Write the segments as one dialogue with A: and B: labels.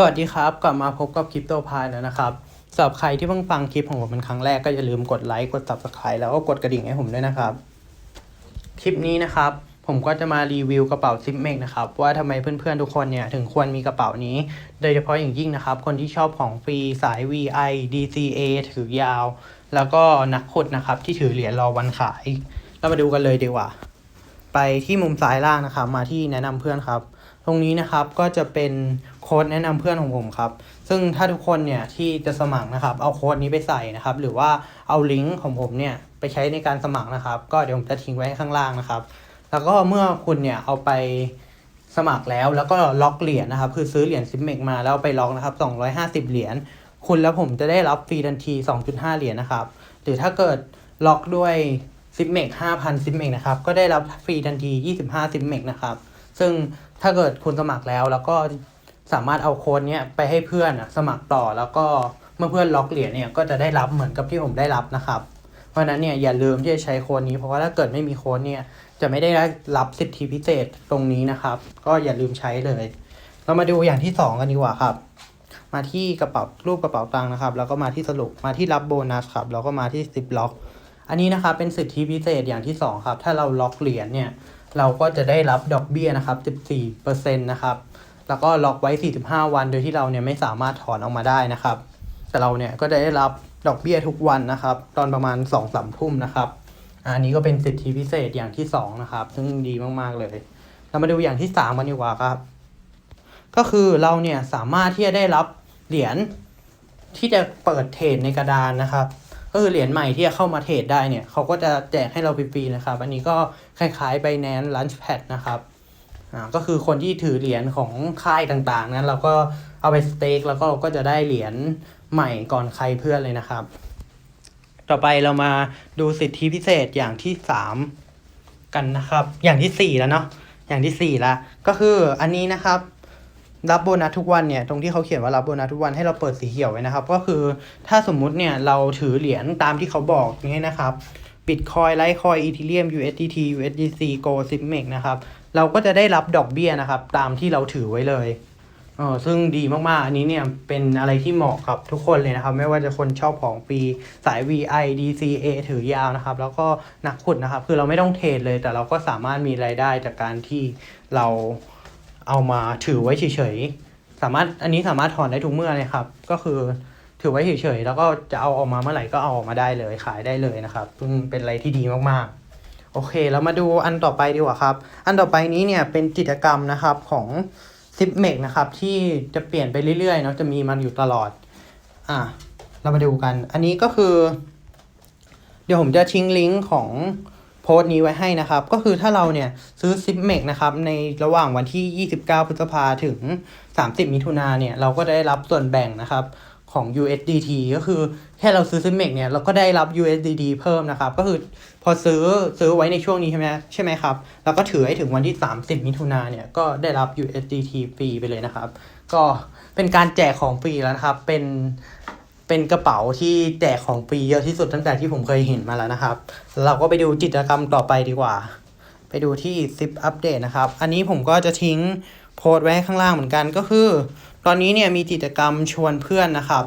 A: สวัสดีครับ กลับมาพบกับคริปโตพายแล้วนะครับสำหรับใครที่เพิ่งฟังคลิปของผมเป็นครั้งแรกก็อย่าลืมกดไลค์กด subscribe แล้วก็กดกระดิ่งให้ผมด้วยนะครับ คลิปนี้นะครับ ผมก็จะมารีวิวกระเป๋าซิปเมกนะครับ ว่าทำไมเพื่อนๆทุกคนเนี่ยถึงควรมีกระเป๋านี้ โดยเฉพาะอย่างยิ่งนะครับ คนที่ชอบของฟรีสาย VI DCA ถือยาว แล้วก็นักขุดนะครับที่ถือเหรียญรอวันขาย เรามาดูกันเลยดีกว่า ไปที่มุมซ้ายล่างนะครับ มาที่แนะนำเพื่อนครับ ตรงนี้นะครับก็จะเป็น โค้ดแนะนำเพื่อนของผมครับ ซึ่งถ้าทุกคนเนี่ยที่จะสมัครนะครับ เอาโค้ดนี้ไปใส่นะครับ หรือว่าเอาลิงก์ของผมเนี่ยไปใช้ในการสมัครนะครับ ก็เดี๋ยวผมจะทิ้งไว้ข้างล่างนะครับ แล้วก็เมื่อคุณเนี่ยเอาไปสมัครแล้วแล้วก็ล็อกเหรียญนะครับ คือซื้อเหรียญซิมเมกมาแล้วไปล็อกนะครับ 250 เหรียญ คุณแล้วผมจะได้รับฟรีทันที 2.5 เหรียญนะครับ หรือถ้าเกิดล็อกด้วยซิมเมก5,000ซิมเมกนะครับ ก็ได้รับฟรีทันที 25ซิมเมกนะครับ ซึ่งถ้าเกิดคุณสมัครแล้วแล้วก็ สามารถเอาโค้ดเนี้ยไปให้เพื่อนอะสมัครต่อแล้วก็เมื่อเพื่อนล็อกเหรียญเนี่ยก็จะได้รับเหมือนกับที่ผมได้รับนะครับ เพราะนั้นเนี่ยอย่าลืมที่จะใช้โค้ดนี้เพราะว่าถ้าเกิดไม่มีโค้ดเนี่ยจะไม่ได้รับสิทธิพิเศษตรงนี้นะครับ ก็อย่าลืมใช้เลย เรามาดูอย่างที่สองกันดีกว่าครับ มาที่กระเป๋ารูปกระเป๋าตังค์นะครับ แล้วก็มาที่สรุปมาที่รับโบนัสครับแล้วก็มาที่สิบล็อก อันนี้นะครับเป็นสิทธิพิเศษอย่างที่สองครับ ถ้าเราล็อกเหรียญเนี่ยเราก็จะได้รับดอกเบี้ยนะครับ 14%นะครับ แล้วก็ล็อกไว้ 45 วัน โดยที่เราเนี่ยไม่สามารถถอนออกมาได้นะครับ แต่เราเนี่ยก็จะได้รับดอกเบี้ยทุกวันนะครับ ตอนประมาณ2อสามทุ่มนะครับอันนี้ก็เป็นสิทธิพิเศษอย่างที่สองนะครับ ซึ่งดีมากๆเลย เรามาดูอย่างที่สามกันดีกว่าครับ ก็คือเราเนี่ยสามารถที่จะได้รับเหรียญที่จะเปิดเทรดในกระดานนะครับ ก็คือเหรียญใหม่ที่จะเข้ามาเทรดได้เนี่ยเขาก็จะแจกให้เราฟรีๆนะครับ อันนี้ก็คล้ายๆ Binance Launchpad นะครับ อ่าก็คือคนที่ถือเหรียญของค่ายต่างๆ นั้นเราก็เอาไปสเต็กแล้วก็เราก็จะได้เหรียญใหม่ก่อนใครเพื่อนเลยนะครับ ต่อไปเรามาดูสิทธิพิเศษอย่างที่สามกันนะครับ อย่างที่สี่แล้วเนาะอย่างที่สี่ละก็คืออันนี้นะครับรับโบนัสทุกวันเนี่ยตรงที่เขาเขียนว่ารับโบนัสทุกวันให้เราเปิดสีเขียวไว้นะครับ ก็คือถ้าสมมุติเนี่ยเราถือเหรียญตามที่เขาบอกนี้นะครับบิตคอยไลท์คอยอีทีเรียม USDT USDC Go s i m m e x นะครับ เราก็จะได้รับดอกเบี้ยนะครับ ตามที่เราถือไว้เลยเออซึ่งดีมากๆ อันนี้เนี่ยเป็นอะไรที่เหมาะกับทุกคนเลยนะครับ ไม่ว่าจะคนชอบของฟรีสาย VI DCA ถือยาวนะครับ แล้วก็นักขุดนะครับ คือเราไม่ต้องเทรดเลย แต่เราก็สามารถมีรายได้จากการที่เราเอามาถือไว้เฉยๆ สามารถอันนี้สามารถถอนได้ทุกเมื่อเลยครับ ก็คือถือไว้เฉยๆ แล้วก็จะเอาออกมาเมื่อไหร่ก็เอาออกมาได้เลยขายได้เลยนะครับ ซึ่งเป็นอะไรที่ดีมากๆ โอเค เรามาดูอันต่อไปดีกว่าครับ อันต่อไปนี้เนี่ยเป็นกิจกรรมนะครับของซิปเมกนะครับที่จะเปลี่ยนไปเรื่อยๆเนาะจะมีมันอยู่ตลอด อะ เรามาดูกัน อันนี้ก็คือ เดี๋ยวผมจะทิ้งลิงก์ของ พสต์นี้ไว้ให้นะครับ ก็คือถ้าเราเนี่ยซื้อซิปเมกนะครับในระหว่างวันที่ 29 พฤษภาถึง 30 มิถุนาเนี่ย เราก็ได้รับส่วนแบ่งนะครับของ USDT ก็คือแค่เราซื้อซิปเมกเนี่ยเราก็ได้รับ USDT เพิ่มนะครับ ก็คือพอซื้อซื้อไว้ในช่วงนี้ใช่ไหมใช่ไหมครับ แล้วก็ถือให้ถึงวันที่ 30 มิถุนาเนี่ยก็ได้รับ USDT ฟรีไปเลยนะครับ ก็เป็นการแจกของฟรีแล้วนะครับ เป็น เป็นกระเป๋าที่แจกของฟรีเยอะที่สุดตั้งแต่ที่ผมเคยเห็นมาแล้วนะครับ เราก็ไปดูกิจกรรมต่อไปดีกว่า ไปดูที่ซิปอัปเดตนะครับ อันนี้ผมก็จะทิ้งโพสต์ไว้ข้างล่างเหมือนกันก็คือ ตอนนี้เนี่ยมีกิจกรรมชวนเพื่อนนะครับ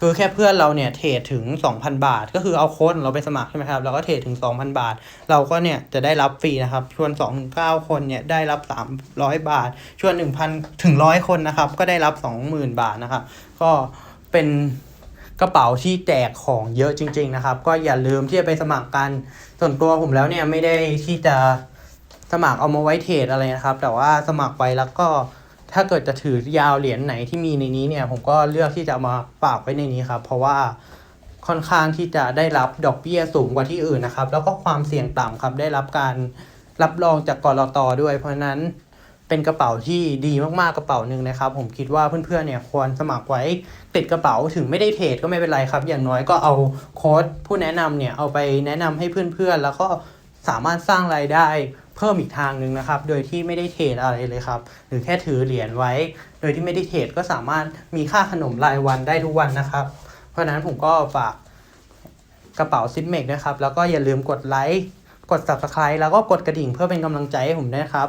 A: คือแค่เพื่อนเราเนี่ยเทรดถึง 2,000 บาท ก็คือเอาโค้ดเราไปสมัครใช่ไหมครับเราก็เทรดถึง 2,000 บาท เราก็เนี่ยจะได้รับฟรีนะครับ ชวน2 9คนเนี่ยได้รับ 300 บาท ชวน 1,000 ถึง 100 คนนะครับ ก็ได้รับ 20,000 บาทนะครับ ก็เป็น กระเป๋าที่แจกของเยอะจริง ๆ นะครับ ก็อย่าลืมที่จะไปสมัครกัน ส่วนตัวผมแล้วเนี่ยไม่ได้ที่จะสมัครเอามาไว้เทรดอะไรนะครับ แต่ว่าสมัครไปแล้วก็ถ้าเกิดจะถือยาวเหรียญไหนที่มีในนี้เนี่ย ผมก็เลือกที่จะมาฝากไว้ในนี้ครับ เพราะว่าค่อนข้างที่จะได้รับดอกเบี้ยสูงกว่าที่อื่นนะครับ แล้วก็ความเสี่ยงต่ำครับได้รับการรับรองจากกรอตด้วย เพราะนั้น เป็นกระเป๋าที่ดีมากๆกระเป๋าหนึ่งนะครับ ผมคิดว่าเพื่อนๆเนี่ยควรสมัครไว้ติดกระเป๋าถึงไม่ได้เทรดก็ไม่เป็นไรครับ อย่างน้อยก็เอาโค้ดผู้แนะนำเนี่ยเอาไปแนะนำให้เพื่อนๆ แล้วก็สามารถสร้างรายได้เพิ่มอีกทางหนึ่งนะครับ โดยที่ไม่ได้เทรดอะไรเลยครับ หรือแค่ถือเหรียญไว้ โดยที่ไม่ได้เทรดก็สามารถมีค่าขนมรายวันได้ทุกวันนะครับ เพราะฉะนั้นผมก็ฝากกระเป๋าซิปเมกนะครับ แล้วก็อย่าลืมกดไลค์ กด subscribe แล้วก็กดกระดิ่งเพื่อเป็นกำลังใจให้ผมด้วยนะครับ